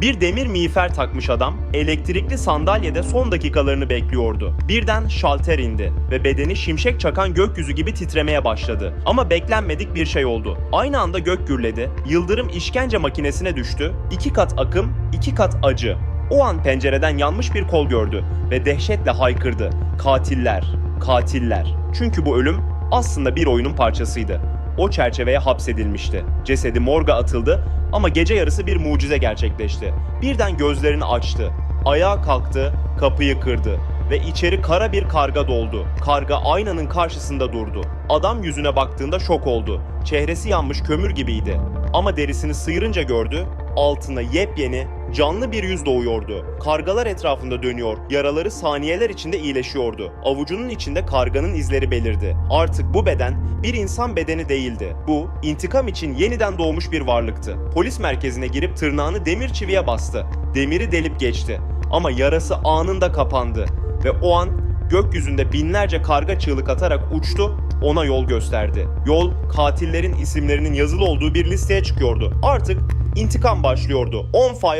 Bir demir miğfer takmış adam elektrikli sandalyede son dakikalarını bekliyordu. Birden şalter indi ve bedeni şimşek çakan gökyüzü gibi titremeye başladı. Ama beklenmedik bir şey oldu. Aynı anda gök gürledi, yıldırım işkence makinesine düştü, iki kat akım, iki kat acı. O an pencereden yanmış bir kol gördü ve dehşetle haykırdı. Katiller, katiller. Çünkü bu ölüm aslında bir oyunun parçasıydı. O çerçeveye hapsedilmişti. Cesedi morga atıldı ama gece yarısı bir mucize gerçekleşti. Birden gözlerini açtı. Ayağa kalktı, kapıyı kırdı ve içeri kara bir karga doldu. Karga aynanın karşısında durdu. Adam yüzüne baktığında şok oldu. Çehresi yanmış kömür gibiydi. Ama derisini sıyırınca gördü, altına yepyeni, canlı bir yüz doğuyordu. Kargalar etrafında dönüyor, yaraları saniyeler içinde iyileşiyordu. Avucunun içinde karganın izleri belirdi. Artık bu beden bir insan bedeni değildi. Bu, intikam için yeniden doğmuş bir varlıktı. Polis merkezine girip tırnağını demir çiviye bastı. Demiri delip geçti. Ama yarası anında kapandı. Ve o an gökyüzünde binlerce karga çığlık atarak uçtu, ona yol gösterdi. Yol katillerin isimlerinin yazılı olduğu bir listeye çıkıyordu. Artık intikam başlıyordu. On fire